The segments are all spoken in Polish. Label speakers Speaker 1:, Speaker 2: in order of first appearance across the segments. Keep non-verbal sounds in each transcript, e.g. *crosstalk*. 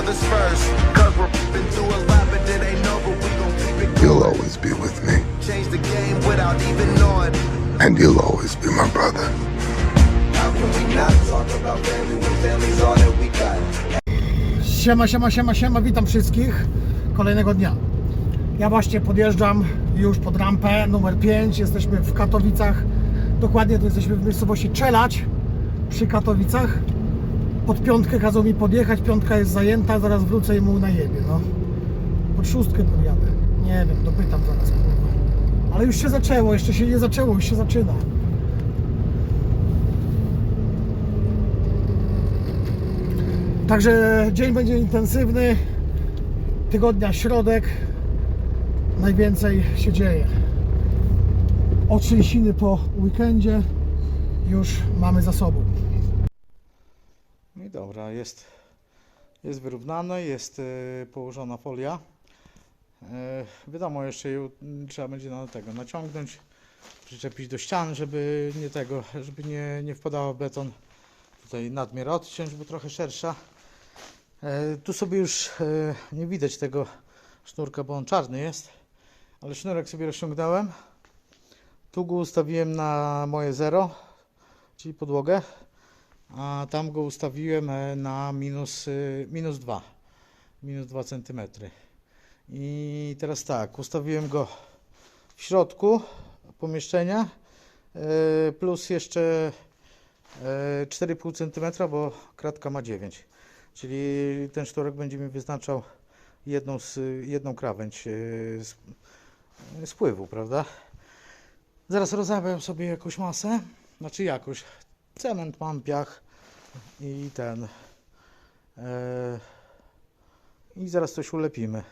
Speaker 1: brothers first. Cause we're been through a lot, but it ain't over. We gon' keep it
Speaker 2: You'll always be with me,
Speaker 1: change the game without even knowing.
Speaker 2: and you'll always be my brother.
Speaker 1: How can we not talk about family when family's all that we got?
Speaker 3: Siema, siema, siema, siema, witam wszystkich kolejnego dnia. Ja właśnie podjeżdżam już pod rampę numer 5. Jesteśmy w Katowicach. Dokładnie to jesteśmy w miejscowości Czelać przy Katowicach. Pod piątkę kazał mi podjechać, piątka jest zajęta, zaraz wrócę i mu najebie, no. Pod szóstkę podjadę. Nie wiem, dopytam zaraz. Ale już się zaczęło, jeszcze się nie zaczęło, już się zaczyna. Także dzień będzie intensywny, tygodnia środek, najwięcej się dzieje. Otrzęsiny po weekendzie już mamy za sobą.
Speaker 4: Jest, jest wyrównane, jest y, położona folia. Y, wiadomo, jeszcze trzeba będzie na tego naciągnąć, przyczepić do ścian, żeby nie tego, żeby nie, nie beton. Tutaj nadmiar odciąć, bo trochę szersza. E, tu sobie już nie widać tego sznurka, bo on czarny jest, ale sznurek sobie rozciągnąłem. Tu go ustawiłem na moje zero, czyli podłogę a tam go ustawiłem e, na minus, y, minus 2, minus 2 cm. I teraz tak, ustawiłem go w środku pomieszczenia e, plus jeszcze e, 4,5 cm, bo kratka ma 9. Czyli ten szturek będzie mi wyznaczał jedną, z, jedną krawędź e, z, z pływu, prawda? Zaraz rozabiam sobie jakąś masę, znaczy jakoś, cement mam, piach i ten. E, I zaraz coś ulepimy.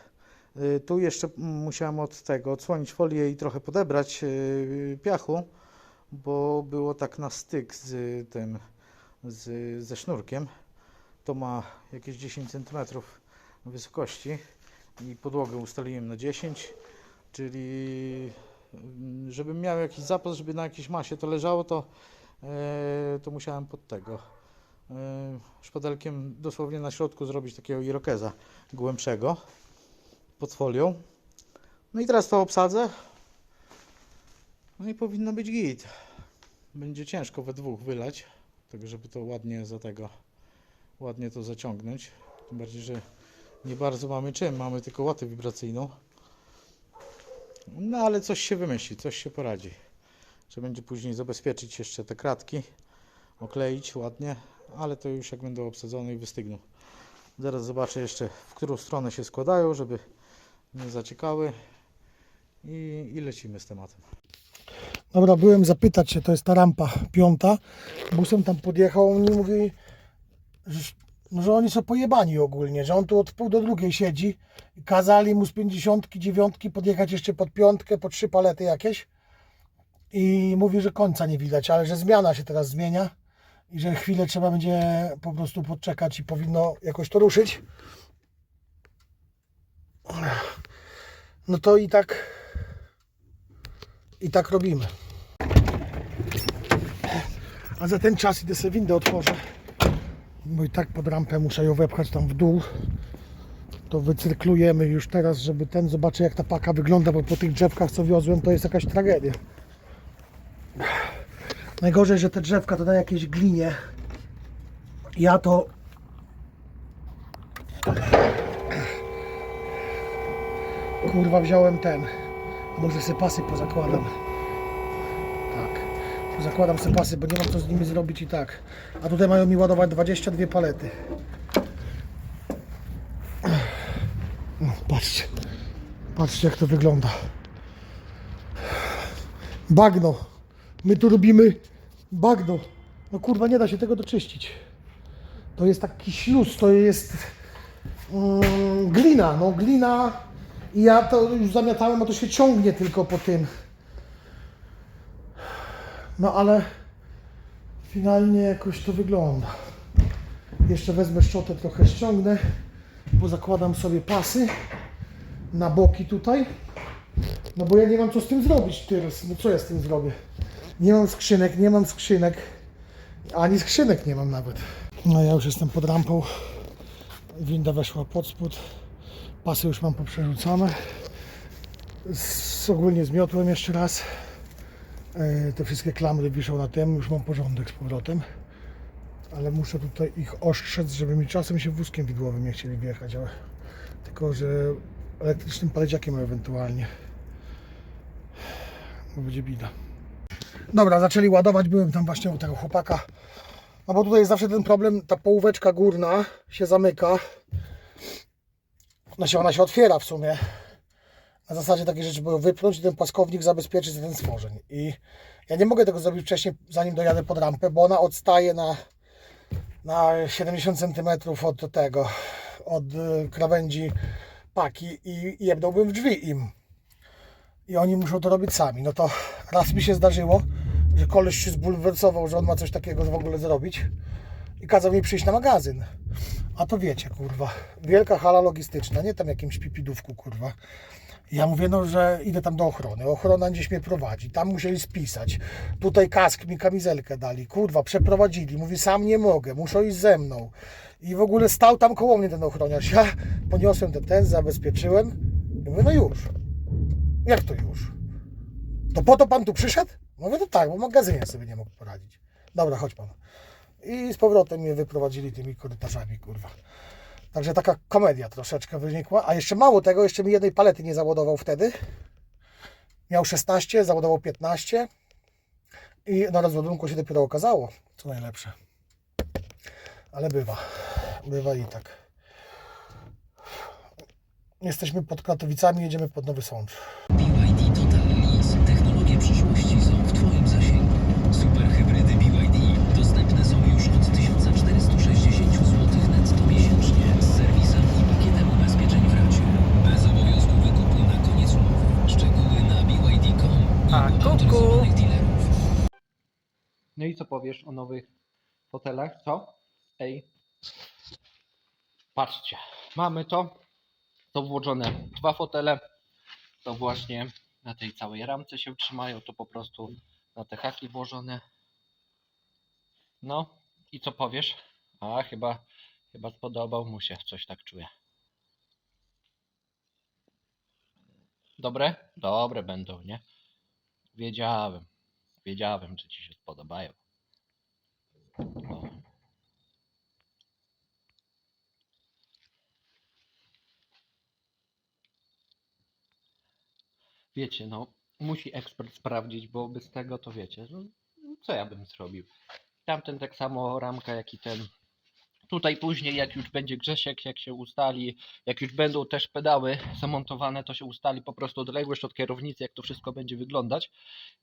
Speaker 4: E, tu jeszcze musiałem od tego odsłonić folię i trochę podebrać e, piachu, bo było tak na styk z tym, z, ze sznurkiem. To ma jakieś 10 cm wysokości i podłogę ustaliłem na 10, czyli mm, żebym miał jakiś zapas, żeby na jakiejś masie to leżało, to to musiałem pod tego e, szpadelkiem dosłownie na środku zrobić takiego irokeza głębszego pod folią. No i teraz to obsadzę. No i powinno być git. Będzie ciężko we dwóch wylać, tak żeby to ładnie za tego, ładnie to zaciągnąć. Tym bardziej, że nie bardzo mamy czym, mamy tylko łatę wibracyjną. No ale coś się wymyśli, coś się poradzi. Trzeba będzie później zabezpieczyć jeszcze te kratki, okleić ładnie, ale to już jak będą obsadzone i wystygną. Zaraz zobaczę jeszcze, w którą stronę się składają, żeby nie zaciekały i, i lecimy z tematem.
Speaker 3: Dobra, byłem zapytać się, to jest ta rampa piąta. Busem tam podjechał, on mi mówi, że, no, że oni są pojebani ogólnie, że on tu od pół do drugiej siedzi. Kazali mu z pięćdziesiątki, dziewiątki podjechać jeszcze pod piątkę, po trzy palety jakieś. I mówi, że końca nie widać, ale że zmiana się teraz zmienia i że chwilę trzeba będzie po prostu podczekać i powinno jakoś to ruszyć. No to i tak i tak robimy. A za ten czas idę sobie windę otworzę. Bo i tak pod rampę muszę ją wepchać tam w dół. To wycyrklujemy już teraz, żeby ten zobaczy jak ta paka wygląda, bo po tych drzewkach co wiozłem to jest jakaś tragedia. Najgorzej, że te drzewka to na jakiejś glinie. Ja to kurwa wziąłem ten. Może se pasy pozakładam. Tak. Zakładam se pasy, bo nie mam co z nimi zrobić i tak. A tutaj mają mi ładować 22 palety. No, patrzcie. Patrzcie jak to wygląda. Bagno. My tu robimy bagno. No kurwa nie da się tego doczyścić. To jest taki śluz, to jest mm, glina, no glina i ja to już zamiatałem, a to się ciągnie tylko po tym. No ale finalnie jakoś to wygląda. Jeszcze wezmę szczotę, trochę ściągnę, bo zakładam sobie pasy na boki tutaj. No bo ja nie mam co z tym zrobić teraz. No co ja z tym zrobię? Nie mam skrzynek, nie mam skrzynek. Ani skrzynek nie mam nawet. No ja już jestem pod rampą. Winda weszła pod spód. Pasy już mam poprzerzucane. Z, ogólnie zmiotłem jeszcze raz. E, Te wszystkie klamry wiszą na tym. Już mam porządek z powrotem. Ale muszę tutaj ich ostrzec, żeby mi czasem się wózkiem widłowym nie chcieli wjechać. Ale tylko, że elektrycznym paledziakiem ewentualnie. Bo będzie bida. Dobra, zaczęli ładować. Byłem tam właśnie u tego chłopaka. No bo tutaj jest zawsze ten problem, ta połóweczka górna się zamyka. No się, ona się otwiera w sumie. Na zasadzie takiej rzeczy, by ją wypnąć i ten płaskownik zabezpieczyć ten stworzeń. I ja nie mogę tego zrobić wcześniej, zanim dojadę pod rampę, bo ona odstaje na, na 70 cm od tego, od y, krawędzi paki i jebnąłbym w drzwi im. I oni muszą to robić sami. No to raz mi się zdarzyło, że koleś się zbulwersował, że on ma coś takiego w ogóle zrobić i kazał mi przyjść na magazyn. A to wiecie, kurwa, wielka hala logistyczna, nie tam jakimś pipidówku, kurwa. Ja mówię, no, że idę tam do ochrony. Ochrona gdzieś mnie prowadzi. Tam musieli spisać. Tutaj kask mi kamizelkę dali. Kurwa, przeprowadzili. Mówi, sam nie mogę, muszą iść ze mną. I w ogóle stał tam koło mnie ten ochroniarz. Ja poniosłem ten ten, zabezpieczyłem. I mówię, no już. Jak to już? To po to pan tu przyszedł? Mówię, no tak, bo magazynie sobie nie mógł poradzić. Dobra, chodź pan. I z powrotem mnie wyprowadzili tymi korytarzami, kurwa. Także taka komedia troszeczkę wynikła. A jeszcze mało tego, jeszcze mi jednej palety nie załadował wtedy. Miał 16, załadował 15. I na rozładunku się dopiero okazało, co najlepsze. Ale bywa. Bywa i tak. Jesteśmy pod Katowicami, jedziemy pod Nowy Sącz.
Speaker 5: No i co powiesz o nowych fotelach? Co? Ej. Patrzcie, mamy to. To włożone dwa fotele. To właśnie na tej całej ramce się trzymają. To po prostu na te haki włożone. No i co powiesz? A chyba, chyba spodobał mu się. Coś tak czuję. Dobre? Dobre będą, nie? Wiedziałem. Wiedziałem, że ci się spodobają. O. Wiecie, no, musi ekspert sprawdzić, bo bez tego to wiecie, no, co ja bym zrobił. Tamten tak samo ramka, jak i ten. Tutaj później, jak już będzie Grzesiek, jak się ustali, jak już będą też pedały zamontowane, to się ustali po prostu odległość od kierownicy, jak to wszystko będzie wyglądać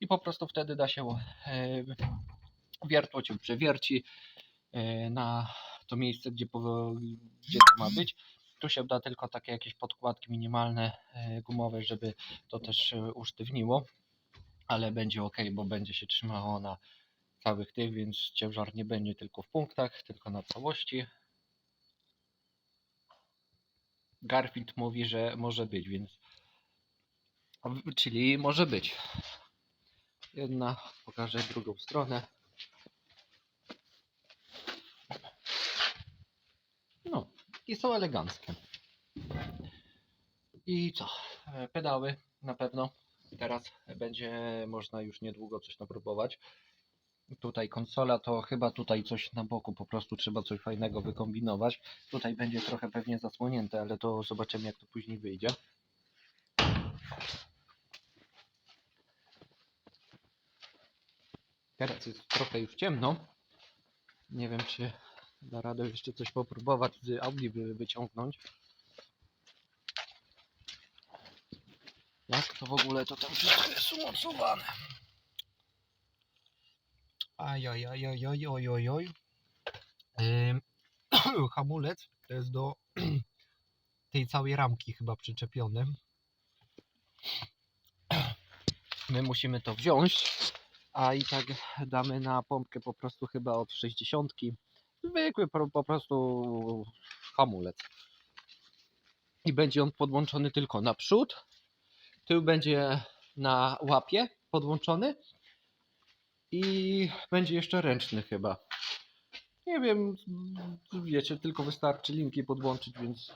Speaker 5: i po prostu wtedy da się e, wiertło cię przewierci e, na to miejsce, gdzie, gdzie to ma być. Tu się da tylko takie jakieś podkładki minimalne e, gumowe, żeby to też e, usztywniło, ale będzie ok, bo będzie się trzymało na całych tych, więc ciężar nie będzie tylko w punktach, tylko na całości. Garfield mówi, że może być, więc czyli może być. Jedna, pokażę drugą stronę. No, i są eleganckie. I co? E, Pedały na pewno. Teraz będzie można już niedługo coś napróbować. Tutaj konsola to chyba tutaj coś na boku, po prostu trzeba coś fajnego wykombinować. Tutaj będzie trochę pewnie zasłonięte, ale to zobaczymy jak to później wyjdzie. Teraz jest trochę już ciemno. Nie wiem, czy da radę jeszcze coś popróbować z Audi wy, wyciągnąć. Jak to w ogóle to tam wszystko jest umocowane? Aj, aj, aj, aj, aj, oj, oj, oj. Ym, *clears throat* hamulec to jest do *clears throat* tej całej ramki chyba przyczepiony. *clears throat* My musimy to wziąć, a i tak damy na pompkę po prostu chyba od 60. Zwykły po, po prostu hamulec. I będzie on podłączony tylko na przód. Tył będzie na łapie podłączony. I będzie jeszcze ręczny chyba. Nie wiem, wiecie, tylko wystarczy linki podłączyć, więc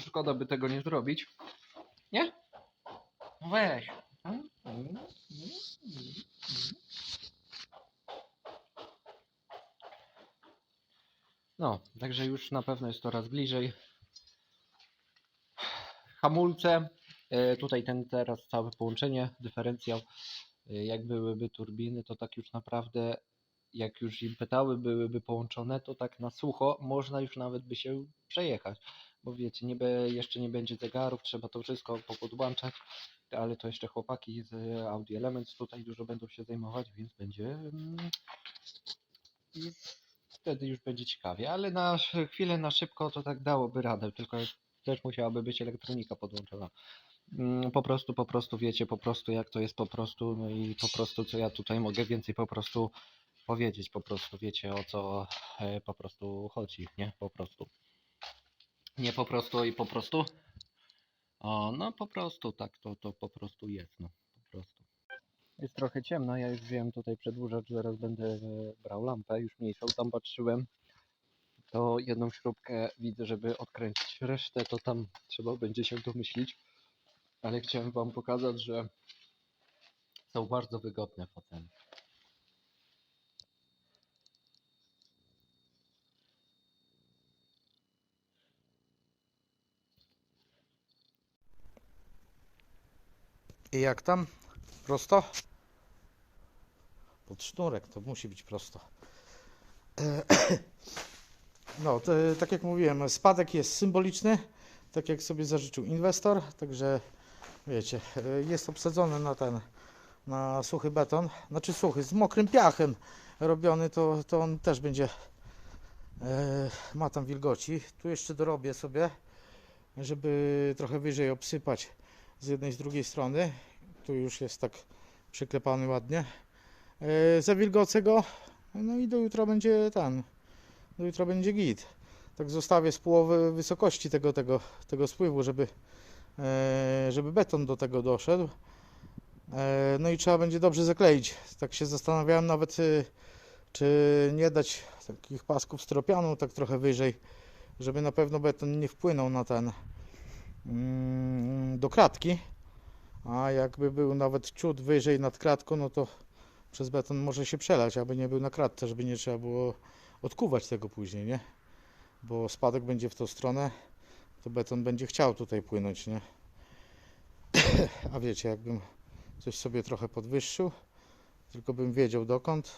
Speaker 5: szkoda by tego nie zrobić. Nie? Weź. No, także już na pewno jest coraz bliżej. Hamulce, e, tutaj ten teraz całe połączenie, dyferencjał, jak byłyby turbiny, to tak już naprawdę, jak już impedały byłyby połączone, to tak na sucho można już nawet by się przejechać. Bo wiecie, nie be, jeszcze nie będzie zegarów, trzeba to wszystko popodłączać, ale to jeszcze chłopaki z Audi Elements tutaj dużo będą się zajmować, więc będzie mm, i wtedy już będzie ciekawie, ale na chwilę na szybko to tak dałoby radę, tylko też musiałaby być elektronika podłączona. Mm, Po prostu, po prostu wiecie, po prostu jak to jest po prostu, no i po prostu co ja tutaj mogę więcej po prostu powiedzieć, po prostu wiecie o co e, po prostu chodzi, nie? Po prostu. Nie po prostu i po prostu. O, no po prostu tak to, to po prostu jest, no po prostu. Jest trochę ciemno, ja już wziąłem tutaj przedłużacz, zaraz będę e, brał lampę, już mniejszą, tam patrzyłem. To jedną śrubkę widzę, żeby odkręcić resztę, to tam trzeba będzie się domyślić. Ale chciałem wam pokazać, że są bardzo wygodne fotele.
Speaker 4: I jak tam? Prosto? Pod sznurek, to musi być prosto. No, to, tak jak mówiłem, spadek jest symboliczny, tak jak sobie zażyczył inwestor, także wiecie, e, jest obsadzony na ten, na suchy beton, znaczy suchy, z mokrym piachem robiony, to, to on też będzie, e, ma tam wilgoci. Tu jeszcze dorobię sobie, żeby trochę wyżej obsypać z jednej i z drugiej strony. Tu już jest tak przyklepany ładnie. E, zawilgocę go, no i do jutra będzie ten, do jutra będzie git. Tak zostawię z połowy wysokości tego, tego, tego spływu, żeby, żeby beton do tego doszedł. E, no i trzeba będzie dobrze zakleić. Tak się zastanawiałem nawet, e, czy nie dać takich pasków stropianu tak trochę wyżej, żeby na pewno beton nie wpłynął na ten, mm, do kratki. A jakby był nawet ciut wyżej nad kratką, no to przez beton może się przelać, aby nie był na kratce, żeby nie trzeba było odkuwać tego później, nie? Bo spadek będzie w tą stronę, to beton będzie chciał tutaj płynąć, nie? A wiecie, jakbym coś sobie trochę podwyższył, tylko bym wiedział dokąd,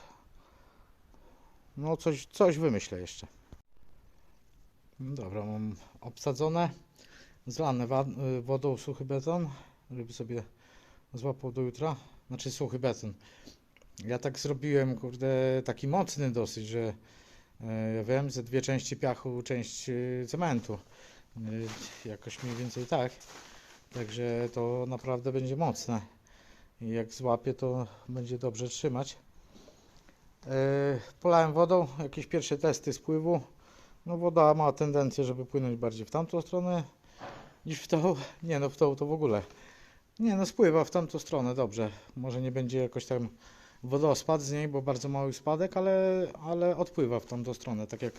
Speaker 4: no coś, coś wymyślę jeszcze. Dobra, mam obsadzone, zlane wodą suchy beton, żeby sobie złapał do jutra, znaczy suchy beton. Ja tak zrobiłem, kurde, taki mocny dosyć, że e, ja wiem, ze dwie części piachu, część e, cementu. E, Jakoś mniej więcej tak. Także to naprawdę będzie mocne. Jak złapie, to będzie dobrze trzymać. E, Polałem wodą, jakieś pierwsze testy spływu. No woda ma tendencję, żeby płynąć bardziej w tamtą stronę niż w tą. Nie no, w tą to w ogóle. Nie no, spływa w tamtą stronę, dobrze. Może nie będzie jakoś tam wodospad z niej, bo bardzo mały spadek, ale, ale odpływa w tamtą stronę, tak jak,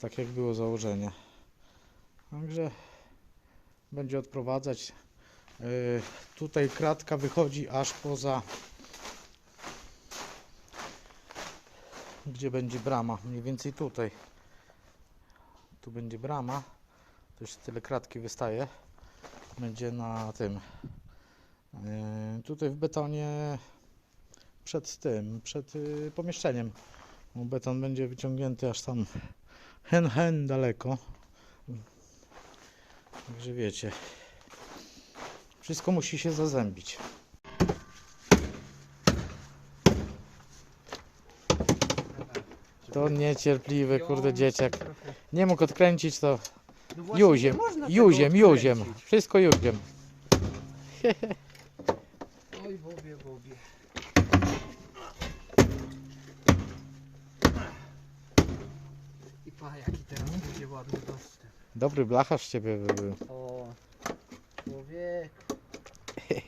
Speaker 4: tak jak było założenie. Także będzie odprowadzać. Yy, tutaj kratka wychodzi aż poza gdzie będzie brama, mniej więcej tutaj. Tu będzie brama, to już tyle kratki wystaje. Będzie na tym. Yy, tutaj w betonie przed tym, przed y, pomieszczeniem. Beton będzie wyciągnięty aż tam hen hen daleko. Także wiecie. Wszystko musi się zazębić. To niecierpliwy, kurde dzieciak. Nie mógł odkręcić to juziem, juziem, juziem. Wszystko juziem.
Speaker 5: Oj, Bobie, Bobie. Pa, jaki teraz będzie ładny dostęp.
Speaker 4: Dobry blacharz z ciebie był.
Speaker 5: O, człowiek.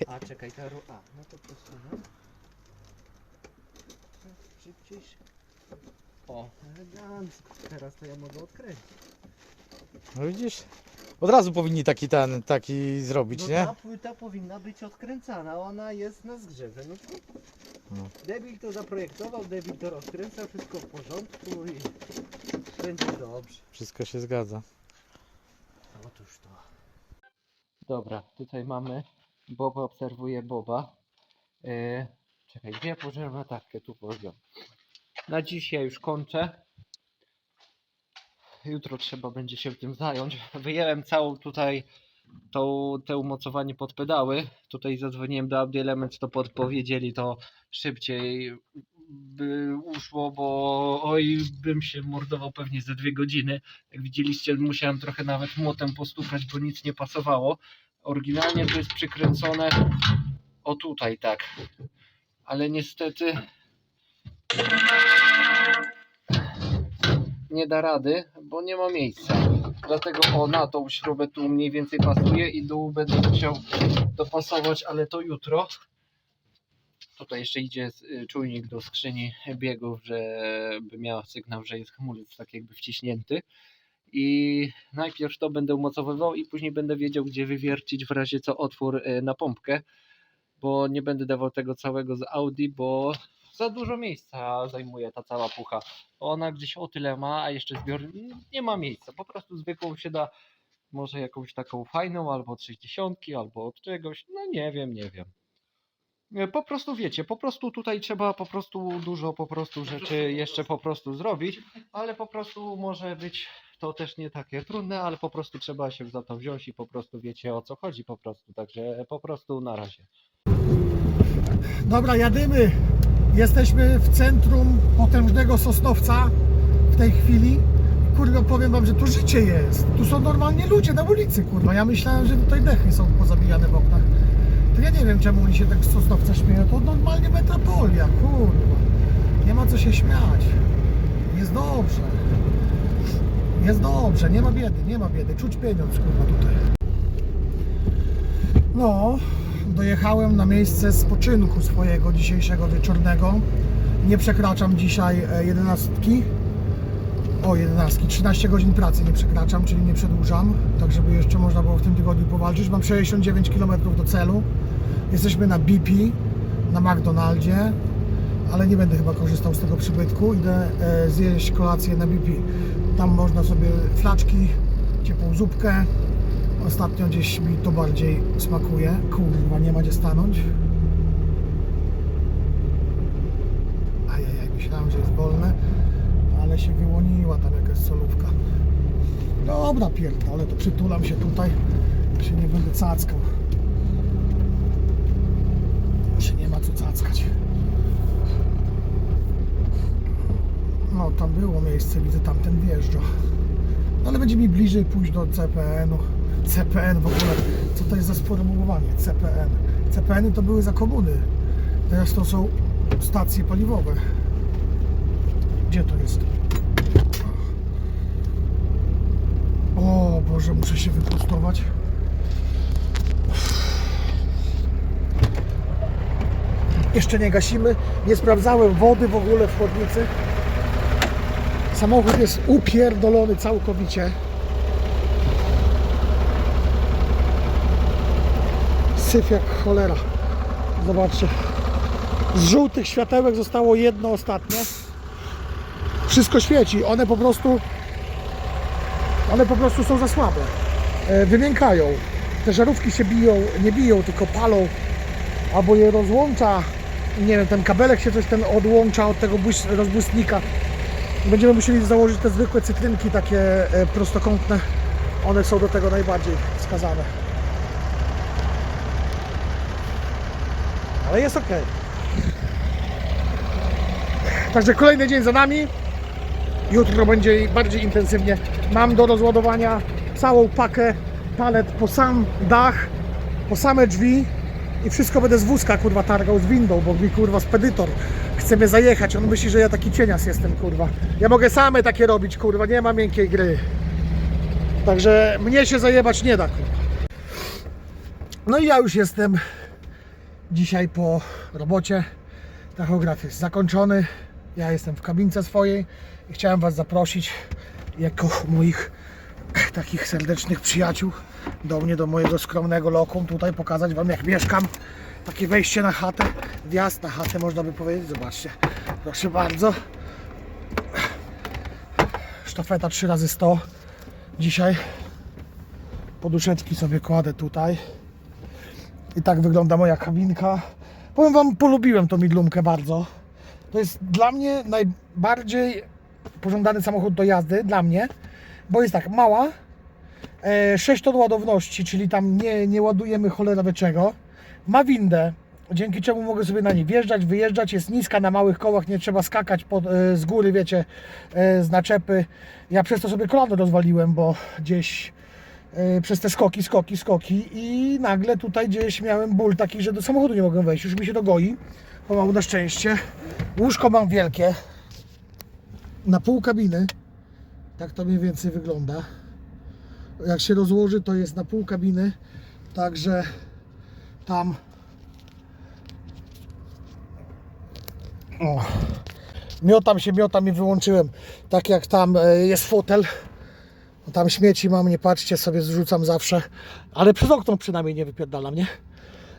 Speaker 5: A czekaj, ta ru... A, no to przesunę. Szybciej.
Speaker 6: O, elegancko. Teraz to ja mogę odkręcić.
Speaker 4: No widzisz? Od razu powinni taki ten, taki zrobić,
Speaker 6: No
Speaker 4: nie?
Speaker 6: ta płyta powinna być odkręcana, ona jest na zgrzewie. No to
Speaker 4: No.
Speaker 6: debil to zaprojektował, debil to rozkręca, wszystko w porządku i będzie dobrze.
Speaker 4: Wszystko się zgadza.
Speaker 6: Otóż to.
Speaker 5: Dobra, tutaj mamy. Boba obserwuje Boba. Yy, czekaj, gdzie ja położyłem latarkę? Tu położyłem. Na dziś ja już kończę. Jutro trzeba będzie się tym zająć. Wyjęłem całą tutaj tą, te umocowanie pod pedały. Tutaj zadzwoniłem do Audi Element, to podpowiedzieli to szybciej by uszło, bo oj, bym się mordował pewnie ze dwie godziny. Jak widzieliście, musiałem trochę nawet młotem postukać, bo nic nie pasowało. Oryginalnie to jest przykręcone o tutaj, tak. Ale niestety nie da rady, bo nie ma miejsca. Dlatego o na tą śrubę tu mniej więcej pasuje i dół będę musiał dopasować, ale to jutro. Tutaj jeszcze idzie y, czujnik do skrzyni biegów, żeby miała sygnał, że jest hamulec tak jakby wciśnięty. I najpierw to będę umocowywał i później będę wiedział, gdzie wywiercić w razie co otwór y, na pompkę, bo nie będę dawał tego całego z Audi, bo za dużo miejsca zajmuje ta cała pucha. Ona gdzieś o tyle ma, a jeszcze zbior nie ma miejsca. Po prostu zwykłą się da może jakąś taką fajną, albo od 60, albo od czegoś. No nie wiem, nie wiem. E, Po prostu wiecie, po prostu tutaj trzeba po prostu dużo po prostu rzeczy jeszcze po prostu zrobić, ale po prostu może być to też nie takie trudne, ale po prostu trzeba się za to wziąć i po prostu wiecie o co chodzi po prostu, także po prostu na razie.
Speaker 3: Dobra, jadymy. Jesteśmy w centrum potężnego Sosnowca w tej chwili. Kurwa, powiem wam, że tu życie jest. Tu są normalnie ludzie na ulicy, kurwa. Ja myślałem, że tutaj dechy są pozabijane w oknach. Ja nie wiem, czemu oni się tak z Sosnowca śmieją. To normalnie metropolia, kurwa. Nie ma co się śmiać. Jest dobrze. Jest dobrze, nie ma biedy, nie ma biedy. Czuć pieniądz, kurwa, tutaj. No, dojechałem na miejsce spoczynku swojego dzisiejszego wieczornego. Nie przekraczam dzisiaj e, jedenastki. O, jedenastki, 13 godzin pracy nie przekraczam, czyli nie przedłużam, tak żeby jeszcze można było w tym tygodniu powalczyć. Mam 69 km do celu. Jesteśmy na BP, na McDonaldzie, ale nie będę chyba korzystał z tego przybytku. Idę e, zjeść kolację na BP. Tam można sobie flaczki, ciepłą zupkę, Ostatnio gdzieś mi to bardziej smakuje. Kurwa, nie ma gdzie stanąć. Ajajaj, myślałem, że jest wolne, ale się wyłoniła tam jakaś solówka. Dobra, pierdolę, to przytulam się tutaj, się nie będę cackał. Się nie ma co cackać. No, tam było miejsce, widzę, tamten wjeżdża. No, ale będzie mi bliżej pójść do CPN-u. CPN w ogóle, co to jest za sformułowanie? CPN. CPN-y to były za komuny. Teraz to są stacje paliwowe. Gdzie to jest? O Boże, muszę się wyprostować. Jeszcze nie gasimy. Nie sprawdzałem wody w ogóle w chłodnicy. Samochód jest upierdolony całkowicie. Syf jak cholera. Zobaczcie. Z żółtych światełek zostało jedno ostatnio. Wszystko świeci. One po prostu one po prostu są za słabe. E, Wymiękają. Te żarówki się biją, nie biją, tylko palą. Albo je rozłącza. Nie wiem, ten kabelek się coś ten odłącza od tego rozbłysnika. Będziemy musieli założyć te zwykłe cytrynki takie e, prostokątne. One są do tego najbardziej wskazane. Ale jest ok. Także kolejny dzień za nami. Jutro będzie bardziej intensywnie. Mam do rozładowania całą pakę palet po sam dach, po same drzwi i wszystko będę z wózka kurwa targał z windą, bo mi kurwa spedytor chce mnie zajechać. On myśli, że ja taki cienias jestem kurwa. Ja mogę same takie robić kurwa, nie ma miękkiej gry. Także mnie się zajebać nie da kurwa. No i ja już jestem dzisiaj po robocie. Tachograf jest zakończony. Ja jestem w kabince swojej. Chciałem Was zaprosić jako moich takich serdecznych przyjaciół do mnie, do mojego skromnego lokum, tutaj pokazać Wam jak mieszkam. Takie wejście na chatę, wjazd na chatę można by powiedzieć, zobaczcie. Proszę bardzo. Sztafeta 3 razy 100 dzisiaj. Poduszeczki sobie kładę tutaj. I tak wygląda moja kabinka. Powiem Wam, polubiłem tą midlumkę bardzo. To jest dla mnie najbardziej pożądany samochód do jazdy, dla mnie, bo jest tak mała, e, 6 ton ładowności, czyli tam nie, nie ładujemy cholera wie czego. Ma windę, dzięki czemu mogę sobie na niej wjeżdżać, wyjeżdżać, jest niska na małych kołach, nie trzeba skakać pod, e, z góry, wiecie, e, z naczepy. Ja przez to sobie kolano rozwaliłem, bo gdzieś e, przez te skoki, skoki, skoki i nagle tutaj gdzieś miałem ból taki, że do samochodu nie mogłem wejść, już mi się to goi, pomału na szczęście. Łóżko mam wielkie, na pół kabiny, tak to mniej więcej wygląda. Jak się rozłoży, to jest na pół kabiny, także tam o, miotam się, miotam i wyłączyłem, tak jak tam e, jest fotel, tam śmieci mam, nie patrzcie, sobie zrzucam zawsze, ale przez okno przynajmniej nie wypierdalam, nie?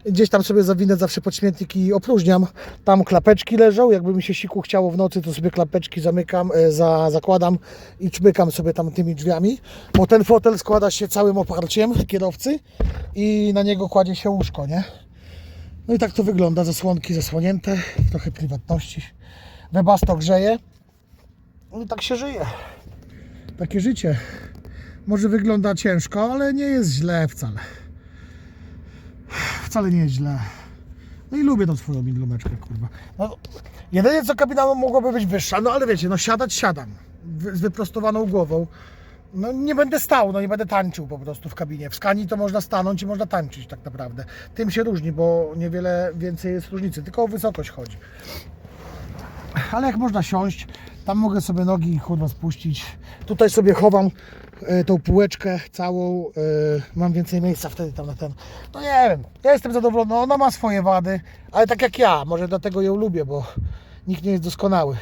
Speaker 3: Gdzieś tam sobie zawinę zawsze pod śmietnik i opróżniam. Tam klapeczki leżą, jakby mi się siku chciało w nocy, to sobie klapeczki zamykam, e, za, zakładam i czmykam sobie tam tymi drzwiami, bo ten fotel składa się całym oparciem kierowcy i na niego kładzie się łóżko, nie? No i tak to wygląda, zasłonki zasłonięte, trochę prywatności. Webasto grzeje. No i tak się żyje. Takie życie. Może wygląda ciężko, ale nie jest źle wcale. Wcale nie jest źle. No i lubię tą swoją midlumeczkę, kurwa. No, jedynie co kabina mogłaby być wyższa, no ale wiecie, no siadać siadam. Z wyprostowaną głową. No nie będę stał, no nie będę tańczył po prostu w kabinie. W skani to można stanąć i można tańczyć tak naprawdę. Tym się różni, bo niewiele więcej jest różnicy, tylko o wysokość chodzi. Ale jak można siąść, tam mogę sobie nogi kurwa spuścić. Tutaj sobie chowam tą półeczkę całą. e, mam więcej miejsca wtedy tam na ten. No nie wiem, ja jestem zadowolony. Ona ma swoje wady, ale tak jak ja, może dlatego ją lubię, bo nikt nie jest doskonały.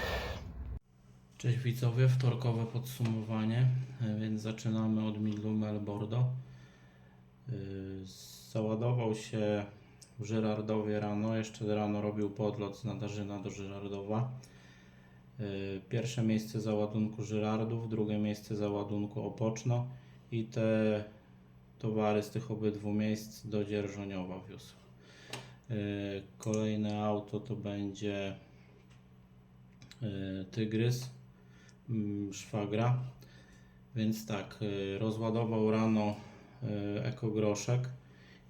Speaker 7: Cześć widzowie, wtorkowe podsumowanie, e, więc zaczynamy od Midlume Bordo. Yy, Załadował się w Żyrardowie rano, jeszcze rano robił podlot z Nadarzyna do Żyrardowa. Yy, Pierwsze miejsce załadunku Żyrardów, drugie miejsce załadunku Opoczno i te towary z tych obydwu miejsc do Dzierżoniowa wiózł. Yy, Kolejne auto to będzie yy, Tygrys mm, szwagra. Więc tak, y, rozładował rano y, ekogroszek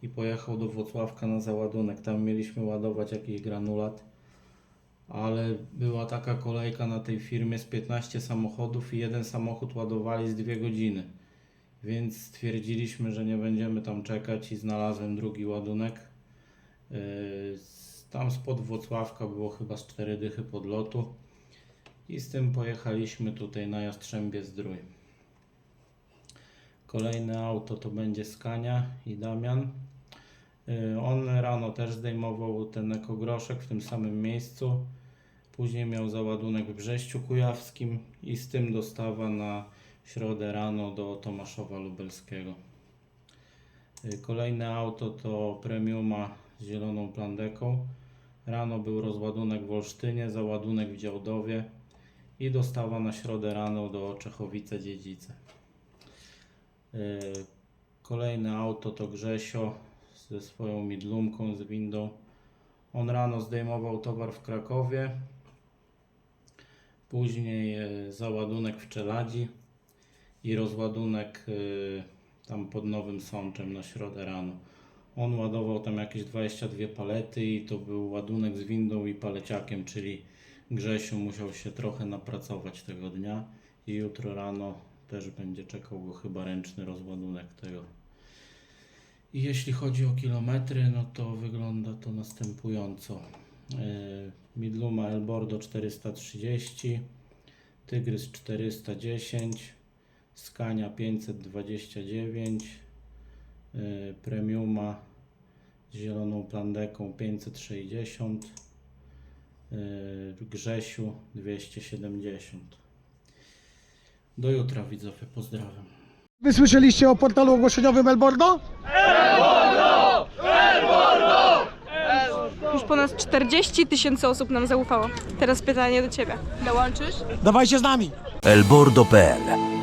Speaker 7: i pojechał do Włocławka na załadunek. Tam mieliśmy ładować jakiś granulat, ale była taka kolejka na tej firmie z 15 samochodów i jeden samochód ładowali z 2 godziny. Więc stwierdziliśmy, że nie będziemy tam czekać i znalazłem drugi ładunek. Y, z- Tam spod Włocławka było chyba z 4 dychy podlotu. I z tym pojechaliśmy tutaj na Jastrzębie Zdrój. Kolejne auto to będzie Skania i Damian. Y, On rano też zdejmował ten ekogroszek w tym samym miejscu. Później miał załadunek w Brześciu Kujawskim i z tym dostawa na środę rano do Tomaszowa Lubelskiego. Y, Kolejne auto to Premiuma z zieloną plandeką. Rano był rozładunek w Olsztynie, załadunek w Działdowie i dostawa na środę rano do Czechowice Dziedzice. Yy, Kolejne auto to Grzesio ze swoją midlumką, z windą. On rano zdejmował towar w Krakowie. Później e, załadunek w Czeladzi i rozładunek e, tam pod Nowym Sączem na środę rano. On ładował tam jakieś 22 palety i to był ładunek z windą i paleciakiem, czyli Grzesiu musiał się trochę napracować tego dnia i jutro rano też będzie czekał go chyba ręczny rozładunek tego. I jeśli chodzi o kilometry, no to wygląda to następująco. Yy, Midluma Elbordo 430, Tygrys 410, Scania 529, yy, Premiuma z zieloną plandeką 560, yy, Grzesiu 270. Do jutra widzowie, pozdrawiam.
Speaker 3: Wy słyszeliście o portalu ogłoszeniowym Elbordo?
Speaker 8: Już ponad 40 tysięcy osób nam zaufało. Teraz pytanie do Ciebie. Dołączysz?
Speaker 3: Dawajcie z nami!
Speaker 9: elbordo.pl